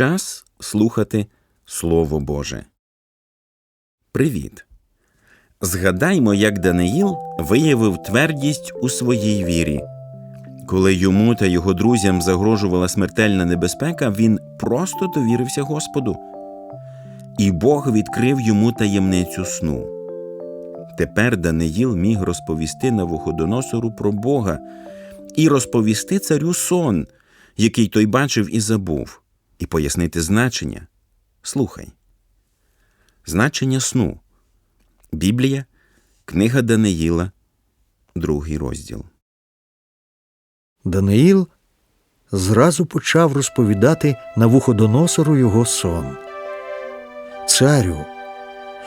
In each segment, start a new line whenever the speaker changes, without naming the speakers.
Час слухати Слово Боже. Привіт! Згадаймо, як Даниїл виявив твердість у своїй вірі. Коли йому та його друзям загрожувала смертельна небезпека, він просто довірився Господу. І Бог відкрив йому таємницю сну. Тепер Даниїл міг розповісти Навуходоносору про Бога і розповісти царю сон, який той бачив і забув, і пояснити значення. Слухай. Значення сну. Біблія, Книга Даниїла, другий розділ.
Даниїл зразу почав розповідати Навуходоносору його сон. Царю,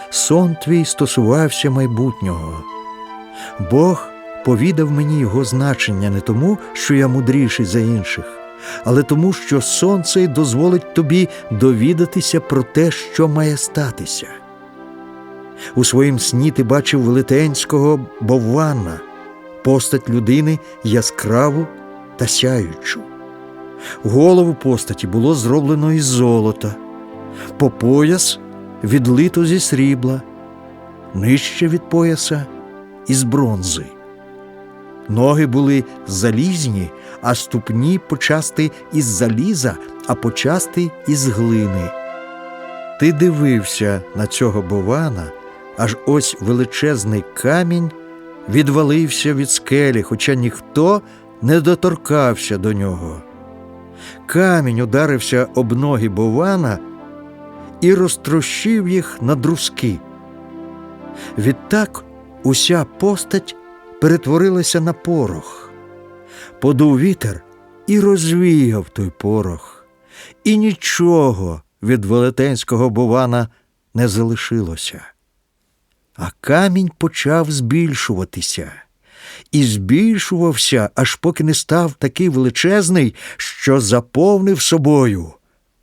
сон твій стосувався майбутнього. Бог повідав мені його значення не тому, що я мудріший за інших, але тому, що сон цей дозволить тобі довідатися про те, що має статися. У своїм сні ти бачив велетенського боввана, постать людини яскраву та сяючу. Голову постаті було зроблено із золота, по пояс відлито зі срібла, нижче від пояса із бронзи. Ноги були залізні, а ступні почасти із заліза, а почасти із глини. Ти дивився на цього бована, аж ось величезний камінь відвалився від скелі, хоча ніхто не доторкався до нього. Камінь ударився об ноги бована і розтрощив їх на друзки. Відтак уся постать перетворилася на порох. Подув вітер і розвіяв той порох, і нічого від велетенського бована не залишилося. А камінь почав збільшуватися і збільшувався, аж поки не став такий величезний, що заповнив собою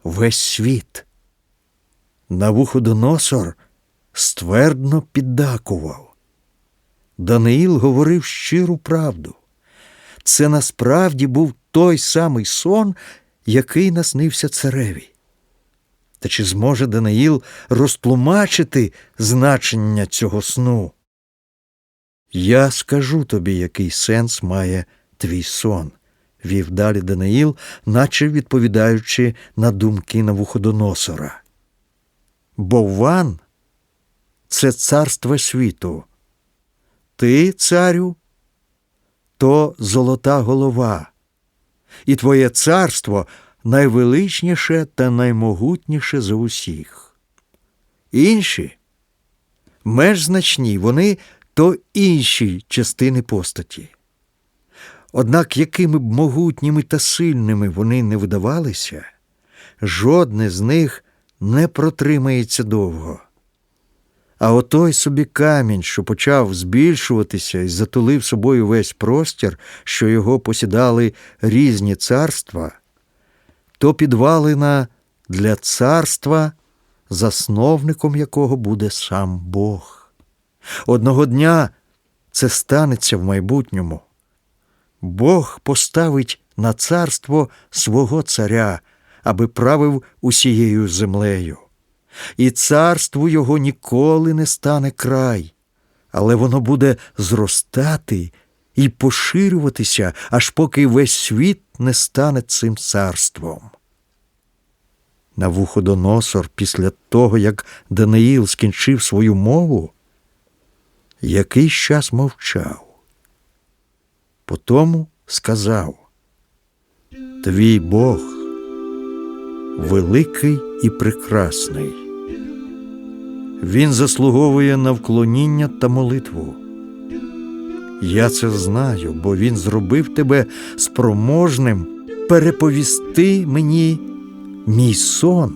весь світ. Навуходоносор ствердно піддакував. Даниїл говорив щиру правду. Це насправді був той самий сон, який наснився цареві. Та чи зможе Даниїл розтлумачити значення цього сну? Я скажу тобі, який сенс має твій сон, вів далі Даниїл, наче відповідаючи на думки Навуходоносора. Бовван – це царство світу. Ти, царю, то золота голова, і твоє царство найвеличніше та наймогутніше за усіх. Інші менш значні, вони то інші частини постаті. Однак, якими б могутніми та сильними вони не видавалися, жодне з них не протримається довго. А отой собі камінь, що почав збільшуватися і затулив собою весь простір, що його посідали різні царства, то підвалина для царства, засновником якого буде сам Бог. Одного дня це станеться в майбутньому. Бог поставить на царство свого царя, аби правив усією землею. І царству його ніколи не стане край, але воно буде зростати і поширюватися, аж поки весь світ не стане цим царством. Навуходоносор, після того, як Даниїл скінчив свою мову, якийсь час мовчав. Потому сказав Твій Бог великий і прекрасний. Він заслуговує на вклоніння та молитву. Я це знаю, бо він зробив тебе спроможним переповісти мені мій сон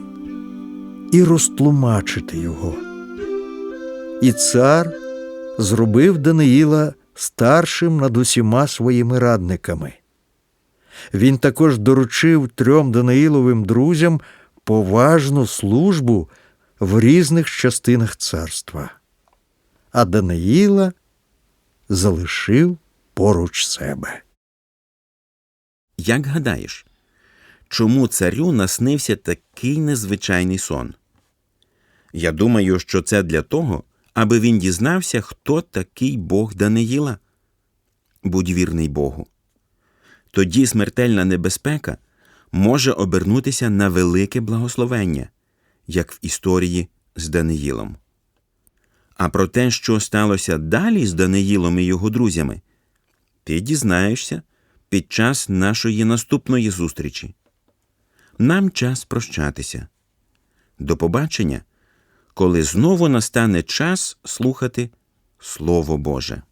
і розтлумачити його. І цар зробив Даниїла старшим над усіма своїми радниками. Він також доручив трьом Даниїловим друзям поважну службу в різних частинах царства, а Даниїла залишив поруч себе.
Як гадаєш, чому царю наснився такий незвичайний сон. Я думаю, що це для того, аби він дізнався, хто такий Бог Даниїла. Будь вірний Богу. Тоді смертельна небезпека може обернутися на велике благословення, як в історії з Даниїлом. А про те, що сталося далі з Даниїлом і його друзями, ти дізнаєшся під час нашої наступної зустрічі. Нам час прощатися. До побачення, коли знову настане час слухати Слово Боже.